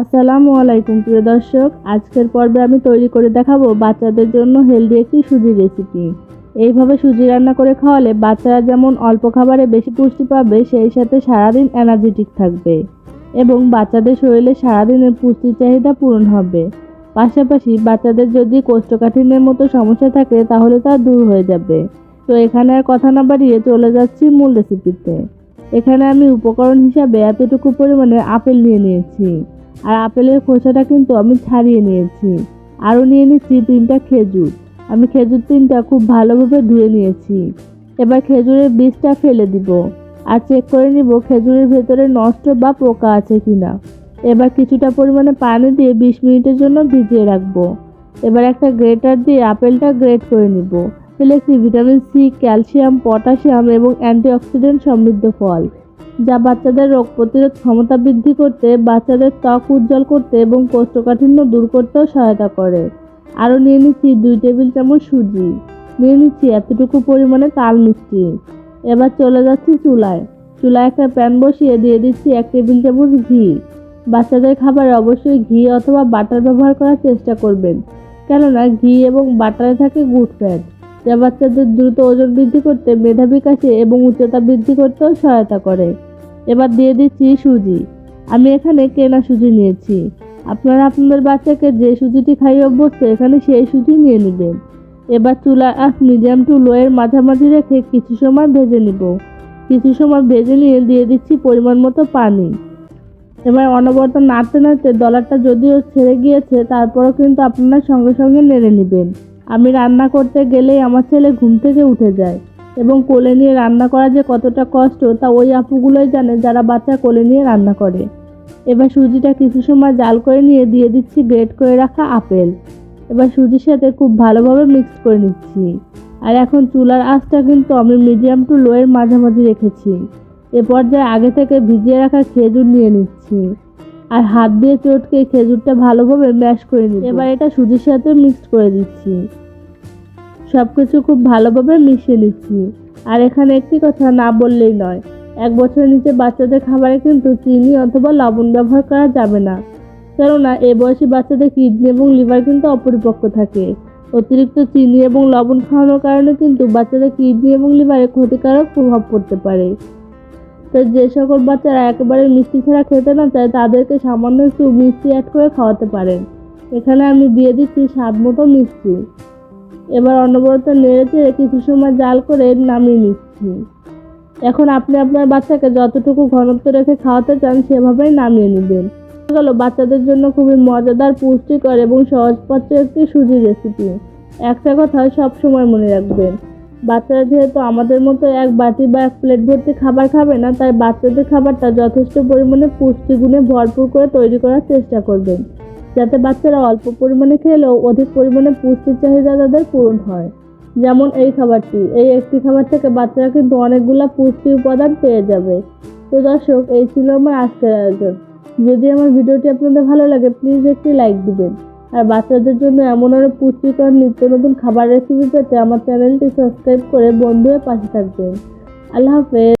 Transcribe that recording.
আসসালামু আলাইকুম, প্রিয় দর্শক। আজকের পর্বে আমি তৈরি করে দেখাবো বাচ্চাদের জন্য হেলদি একটি সুজি রেসিপি। এইভাবে সুজি রান্না করে খাওয়ালে বাচ্চারা যেমন অল্প খাবারে বেশি পুষ্টি পাবে, সেই সাথে সারাদিন এনার্জেটিক থাকবে এবং বাচ্চাদের শরীরে সারাদিনের পুষ্টির চাহিদা পূরণ হবে। পাশাপাশি বাচ্চাদের যদি কোষ্ঠকাঠিন্যের মতো সমস্যা থাকে, তাহলে তা দূর হয়ে যাবে। তো এখানে আর কথা না বাড়িয়ে চলে যাচ্ছি মূল রেসিপিতে এখানে আমি উপকরণ হিসাবে এতটুকু পরিমাণে আপেল নিয়ে নিয়েছি। আর আপেলের খোসাটা কিন্তু আমি ছাড়িয়ে নিয়েছি। আরও নিয়ে নিচ্ছি তিনটা খেজুর। আমি খেজুর তিনটা খুব ভালোভাবে ধুয়ে নিয়েছি। এবার খেজুরের বীজটা ফেলে দিব আর চেক করে নিব খেজুরের ভেতরে নষ্ট বা পোকা আছে কি না এবার কিছুটা পরিমাণে পানি দিয়ে বিশ মিনিটের জন্য ভিজিয়ে রাখব। এবার একটা গ্রেটার দিয়ে আপেলটা গ্রেট করে নিব। এলে একটি ভিটামিন সি, ক্যালসিয়াম, পটাশিয়াম এবং অ্যান্টিঅক্সিডেন্ট সমৃদ্ধ ফল। যা বাচ্চাদের রোগ প্রতিরোধ ক্ষমতা বৃদ্ধি করতে, বাচ্চাদের ত্বক উজ্জ্বল করতে এবং কোষ্ঠকাঠিন্য দূর করতেও সহায়তা করে। আরও নিয়ে নিচ্ছি দুই টেবিল চামচ সুজি। নিয়ে নিচ্ছি এতটুকু পরিমাণে তাল মিষ্টি। এবার চলে যাচ্ছি চুলায়। চুলায় একটা প্যান বসিয়ে দিয়ে দিচ্ছি এক টেবিল চামচ ঘি। বাচ্চাদের খাবারে অবশ্যই ঘি অথবা বাটার ব্যবহার করার চেষ্টা করবেন। কেননা ঘি এবং বাটারে থাকে গুড ফ্যাট, যা বাচ্চাদের দ্রুত ওজন বৃদ্ধি করতে মেধা বিকাশে এবং উচ্চতা বৃদ্ধি করতেও সহায়তা করে। এবার দিয়ে দিচ্ছি সুজি। আমি এখানে কেনা সুজি নিয়েছি। আপনারা আপনাদের বাচ্চাকে যে সুজিটি খাইয়ে অভ্যস্ত, এখানে সেই সুজি নিয়ে নেবেন। এবার চুলা আঁচ মিডিয়াম টু লোয়ের মাঝামাঝি রেখে কিছু সময় ভেজে নিব। কিছু সময় ভেজে নিয়ে দিয়ে দিচ্ছি পরিমাণ মতো পানি। এবার অনবরত নাড়তে নাড়তে ডলারটা যদিও ছেড়ে গিয়েছে, তারপরেও কিন্তু আপনারা সঙ্গে সঙ্গে নেড়ে নেবেন। আমি রান্না করতে গেলেই আমার ছেলে ঘুম থেকে উঠে যায়। এবং কোলে নিয়ে রান্না করা যে কতটা কষ্ট, তা ওই আপুগুলোই জানে যারা বাচ্চা কোলে নিয়ে রান্না করে। এবার সুজিটা কিছু সময় জাল করে নিয়ে দিয়ে দিচ্ছি গ্রেট করে রাখা আপেল। এবার সুজির সাথে খুব ভালোভাবে মিক্স করে নিচ্ছি। আর এখন চুলার আঁচটা কিন্তু আমি মিডিয়াম টু লোয়ের মাঝামাঝি রেখেছি। এ পর্যায়ে আগে থেকে ভিজিয়ে রাখা খেজুর নিয়ে নিচ্ছি। আর হাত দিয়ে চটকে খেজুরটা ভালোভাবে ম্যাশ করে নিচ্ছি এবার এটা সুজির সাথে মিক্সড করে দিচ্ছি। সব কিছু খুব ভালোভাবে মিশিয়ে নিচ্ছি। আর এখানে একটি কথা না বললেই নয়, এক বছরের নিচে বাচ্চাদের খাবারে কিন্তু চিনি অথবা লবণ ব্যবহার করা যাবে না। কেননা, এ বয়সী বাচ্চাদের কিডনি এবং লিভার কিন্তু অপরিপক্ক থাকে। অতিরিক্ত চিনি এবং লবণ খাওয়ানোর কারণে কিন্তু বাচ্চাদের কিডনি এবং লিভারে ক্ষতিকারক প্রভাব পড়তে পারে। তো যে সকল বাচ্চারা একেবারে মিষ্টি ছাড়া খেতে না চায়, তাদেরকে সামান্য একটু মিষ্টি অ্যাড করে খাওয়াতে পারেন। এখানে আমি দিয়ে দিচ্ছি স্বাদ মতো মিষ্টি। এবার অনবরত নেড়ে চেড়ে কিছু সময় জাল করে নামিয়ে নিচ্ছি। এখন আপনি আপনার বাচ্চাকে যতটুকু ঘনত্ব রেখে খাওয়াতে চান সেভাবেই নামিয়ে নেবেন। গেল বাচ্চাদের জন্য খুবই মজাদার, পুষ্টিকর এবং সহজপাচ্য একটি সুজির রেসিপি একটা কথা সব সময় মনে রাখবেন, বাচ্চারা যেহেতু আমাদের মতো এক বাটি বা এক প্লেট ভর্তি খাবার খাবে না, তাই বাচ্চাদের খাবারটা যথেষ্ট পরিমাণে পুষ্টিগুণে ভরপুর করে তৈরি করার চেষ্টা করবেন। যাতে বাচ্চারা অল্প পরিমাণে খেলেও অধিক পরিমাণে পুষ্টির চাহিদা তাদের পূরণ হয়। যেমন এই খাবারটি। এই একটি খাবার থেকে বাচ্চারা কিন্তু অনেকগুলো পুষ্টি উপাদান পেয়ে যাবে। তো দর্শক, এই ছিল আমার আজকের আয়োজন। যদি আমার ভিডিওটি আপনাদের ভালো লাগে প্লিজ একটি লাইক দিবেন। আর বাচ্চাদের জন্য এমন আরও পুষ্টিকর নিত্য নতুন খাবার রেসিপি পেতে আমার চ্যানেলটি সাবস্ক্রাইব করে বন্ধু পাশে থাকবেন। আল্লাহ হাফেজ।